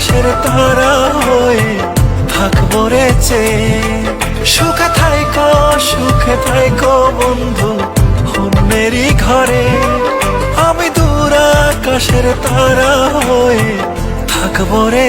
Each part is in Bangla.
আকাশের তারা হয়ে থাকব রে চেয়ে সুখে থাইকো সুখে থাইকো বন্ধু অন্যেরই ঘরে। আমি দূর আকাশের তারা হয়ে থাকব রে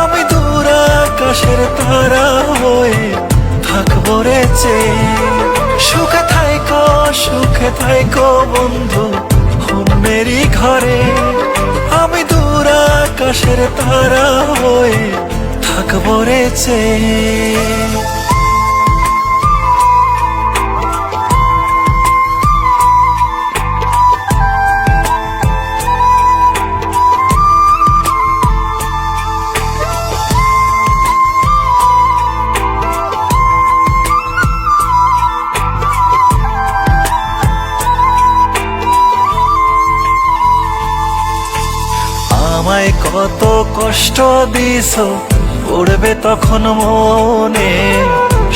আমি দূর আকাশের তারা হয়ে থাকব রে সুখে থাইকো সুখে থাইকো বন্ধু অন্যেরই ঘরে। আমি দূর আকাশের তারা হয়ে থাকব রে চেয়ে আমায় কত কষ্ট দিস পড়বে তখন মনে।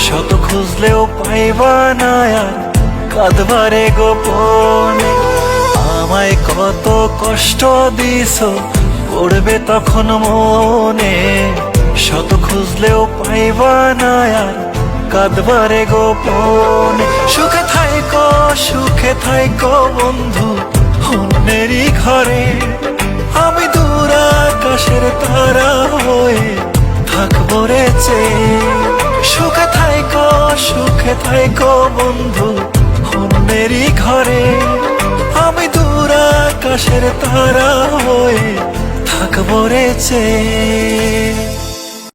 শত খুঁজলেও পাইবা না কাঁদবারে গোপনে। আমায় কত কষ্ট দিস পড়বে তখন মনে। শত খুঁজলেও পাইবা না কাঁদবারে গোপনে। সুখে থাইকো সুখে থাইকো বন্ধু, অন্যেরই ঘরে। আমি দূর থাইকো বন্ধু অন্যেরই ঘরে। আমি দূর আকাশের তারা হয়ে থাকব রে চেয়ে।